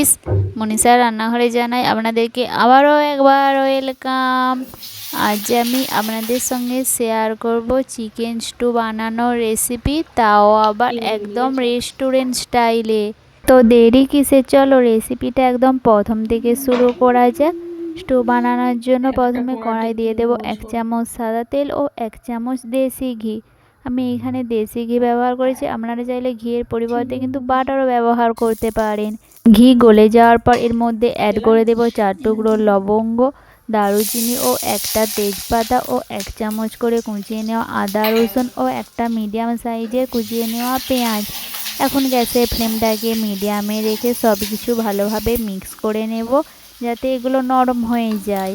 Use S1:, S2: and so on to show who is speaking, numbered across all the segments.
S1: Guys মনীষার রান্নাঘরে জানাই আপনাদেরকে আবারও একবার ওয়েলকাম আজ আমি আপনাদের সঙ্গে শেয়ার করব চিকেন স্টু বানানোর রেসিপি তাও আবার একদম রেস্টুরেন্ট স্টাইলে তো দেরি কিসে চলো রেসিপিটা একদম প্রথম থেকে শুরু করা যাক স্টু বানানোর জন্য প্রথমে কড়াই দিয়ে দেব এক চামচ সাদা তেল ও এক চামচ দেশি ঘি। আমি এখানে দেশি ঘি ব্যবহার করেছি। আপনারা চাইলে ঘিয়ের পরিবর্তে কিন্তু বাটারও ব্যবহার করতে পারেন। ঘি গলে যাওয়ার পর এর মধ্যে অ্যাড করে দেব চার টুকরো লবঙ্গ, দারুচিনি ও একটা তেজপাতা ও এক চামচ করে কুচিয়ে নেওয়া আদা, রসুন ও একটা মিডিয়াম সাইজের কুচিয়ে নেওয়া পেঁয়াজ। এখন গ্যাসের ফ্লেমটাকে মিডিয়ামে রেখে সব কিছু ভালোভাবে মিক্স করে নেব যাতে এগুলো নরম হয়ে যায়।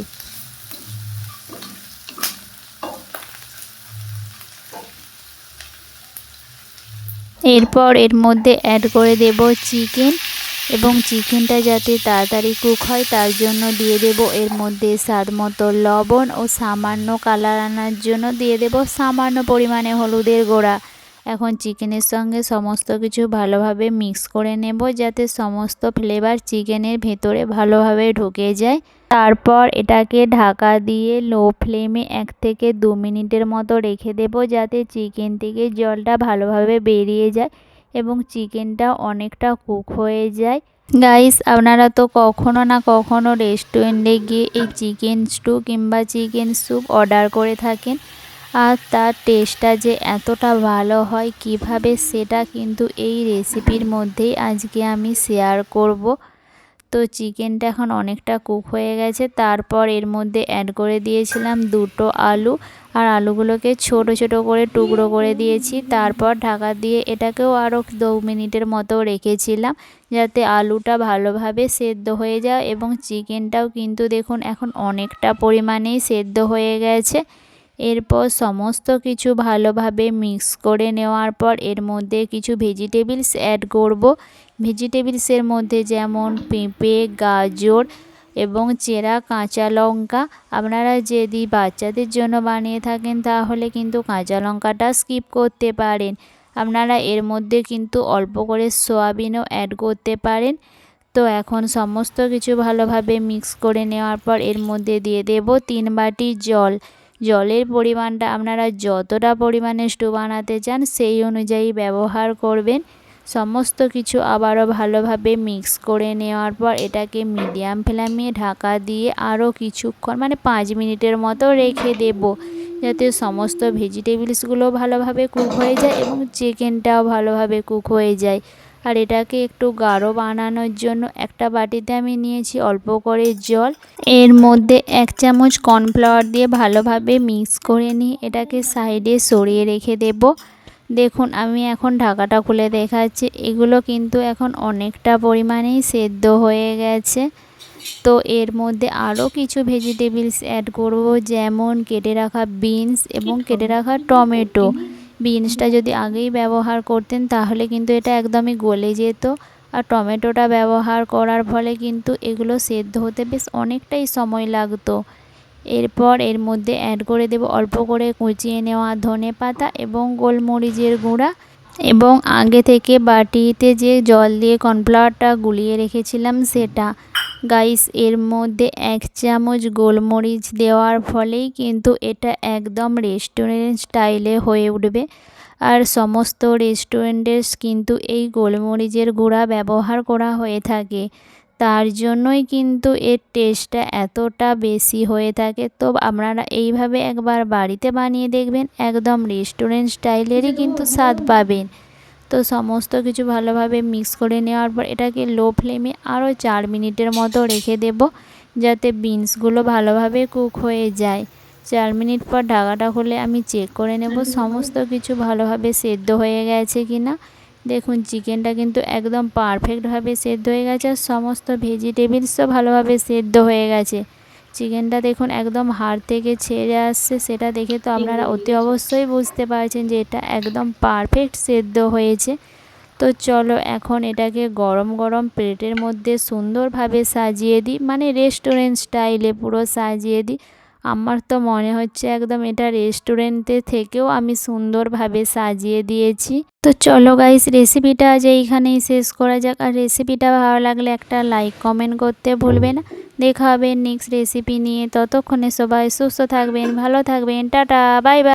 S1: এরপর এর মধ্যে অ্যাড করে দেব চিকেন এবং চিকেনটা যাতে তাড়াতাড়ি কুক হয়, তার জন্য দিয়ে দেব এর মধ্যে স্বাদ মতো লবণ ও সামান্য কালার আনার জন্য দিয়ে দেব সামান্য পরিমাণে হলুদের গোড়া। এখন চিকেনের সঙ্গে সমস্ত কিছু ভালোভাবে মিক্স করে নেব যাতে সমস্ত ফ্লেভার চিকেনের ভেতরে ভালোভাবে ঢুকে যায়। তারপর এটাকে ঢাকা দিয়ে লো ফ্লেমে এক থেকে দু মিনিটের মতো রেখে দেব যাতে চিকেন থেকে জলটা ভালোভাবে বেরিয়ে যায় এবং চিকেনটা অনেকটা কুক হয়ে যায়। গাইস, আপনারা তো কখনো না কখনো রেস্টুরেন্টে গিয়ে এই চিকেন স্টু কিংবা চিকেন স্যুপ অর্ডার করে থাকেন। আর তার টেস্টটা যে এতটা ভালো হয়, কীভাবে সেটা কিন্তু এই রেসিপির মধ্যেই আজকে আমি শেয়ার করব। তো চিকেনটা এখন অনেকটা কুক হয়ে গেছে। তারপর এর মধ্যে অ্যাড করে দিয়েছিলাম দুটো আলু। আর আলুগুলোকে ছোট ছোট করে টুকরো করে দিয়েছি। তারপর ঢাকা দিয়ে এটাকেও আরও দু মিনিটের মতো রেখেছিলাম যাতে আলুটা ভালোভাবে সেদ্ধ হয়ে যায়। এবং চিকেনটাও কিন্তু দেখুন এখন অনেকটা পরিমাণেই সেদ্ধ হয়ে গেছে। এরপর সমস্ত কিছু ভালোভাবে মিক্স করে নেওয়ার পর এর মধ্যে কিছু ভেজিটেবলস অ্যাড করব। ভেজিটেবলসের মধ্যে যেমন পেঁপে, গাজর এবং চেরা, কাঁচা লঙ্কা। আপনারা যদি বাচ্চাদের জন্য বানিয়ে থাকেন তাহলে কিন্তু কাঁচা লঙ্কাটা স্কিপ করতে পারেন। আপনারা এর মধ্যে কিন্তু অল্প করে সোয়াবিনও অ্যাড করতে পারেন। তো এখন সমস্ত কিছু ভালোভাবে মিক্স করে নেওয়ার পর এর মধ্যে দিয়ে দেব তিন বাটি জল। জলের পরিমাণটা আপনারা যতটা পরিমাণে স্টু বানাতে চান, সেই অনুযায়ী ব্যবহার করবেন। সমস্ত কিছু আবারও ভালোভাবে মিক্স করে নেওয়ার পর এটাকে মিডিয়াম ফ্লেমে ঢাকা দিয়ে আরও কিছুক্ষণ মানে পাঁচ মিনিটের মতো রেখে দেব। যাতে সমস্ত ভেজিটেবলসগুলো ভালোভাবে কুক হয়ে যায় এবং চিকেনটাও ভালোভাবে কুক হয়ে যায়। আর এটাকে একটু গাঢ় বানানোর জন্য একটা বাটিতে আমি নিয়েছি অল্প করে জল। এর মধ্যে এক চামচ কর্নফ্লাওয়ার দিয়ে ভালোভাবে মিক্স করে নিই এটাকে সাইডে সরিয়ে রেখে দেব। দেখুন, আমি এখন ঢাকাটা খুলে দেখাচ্ছি। এগুলো কিন্তু এখন অনেকটা পরিমাণেই সেদ্ধ হয়ে গেছে। তো এর মধ্যে আরও কিছু ভেজিটেবলস অ্যাড করব, যেমন কেটে রাখা বিনস এবং কেটে রাখা টমেটো বিনসটা যদি আগেই ব্যবহার করতেন, তাহলে কিন্তু এটা একদমই গলে যেত। আর টমেটোটা ব্যবহার করার ফলে কিন্তু এগুলো সেদ্ধ হতে বেশ অনেকটাই সময় লাগতো। এরপর এর মধ্যে অ্যাড করে দেব অল্প করে কুচিয়ে নেওয়া ধনে পাতা এবং গোলমরিচের গুঁড়া এবং আগে থেকে বাটিতে যে জল দিয়ে কর্নফ্লাওয়ারটা গুলিয়ে রেখেছিলাম সেটা। গাইস, এর মধ্যে এক চামচ গোলমরিচ দেওয়ার ফলেই কিন্তু এটা একদম রেস্টুরেন্ট স্টাইলে হয়ে উঠবে। আর সমস্ত রেস্টুরেন্টের কিন্তু এই গোলমরিচের গুঁড়া ব্যবহার করা হয়ে থাকে। তার জন্যই কিন্তু এর টেস্টটা এতটা বেশি হয়ে থাকে। তো আপনারা এইভাবে একবার বাড়িতে বানিয়ে দেখবেন, একদম রেস্টুরেন্ট স্টাইলেরই কিন্তু স্বাদ পাবেন। তো সমস্ত কিছু ভালোভাবে মিক্স করে নেওয়ার পর এটাকে লো ফ্লেমে আরও চার মিনিটের মতো রেখে দেব, যাতে বিনসগুলো ভালোভাবে কুক হয়ে যায়। চার মিনিট পর ঢাকাটা খুলে আমি চেক করে নেব সমস্ত কিছু ভালোভাবে সেদ্ধ হয়ে গেছে কি না দেখুন চিকেনটা কিন্তু একদম পারফেক্টভাবে সেদ্ধ হয়ে গেছে আর সমস্ত ভেজিটেবলসও ভালোভাবে সেদ্ধ হয়ে গেছে। চিকেনটা দেখুন একদম হাড় থেকে ছেড়ে আসছে সেটা দেখে তো আপনারা অতি অবশ্যই বুঝতে পারছেন যে এটা একদম পারফেক্ট সেদ্ধ হয়েছে। তো চলো এখন এটাকে গরম গরম প্লেটের মধ্যে সুন্দরভাবে সাজিয়ে দিই মানে রেস্টুরেন্ট স্টাইলে পুরো সাজিয়ে দিই। আমার তো মনে হচ্ছে একদম এটা রেস্টুরেন্টে থেকেও আমি সুন্দরভাবে সাজিয়ে দিয়েছি। তো চলো গাইস রেসিপিটা আজ এইখানেই শেষ করা যাক। আর রেসিপিটা ভালো লাগলে একটা লাইক কমেন্ট করতে ভুলবে না। দেখা হবে নেক্সট রেসিপি নিয়ে। ততক্ষণে সবাই সুস্থ থাকবেন ভালো থাকবেন টাটা বাই বাই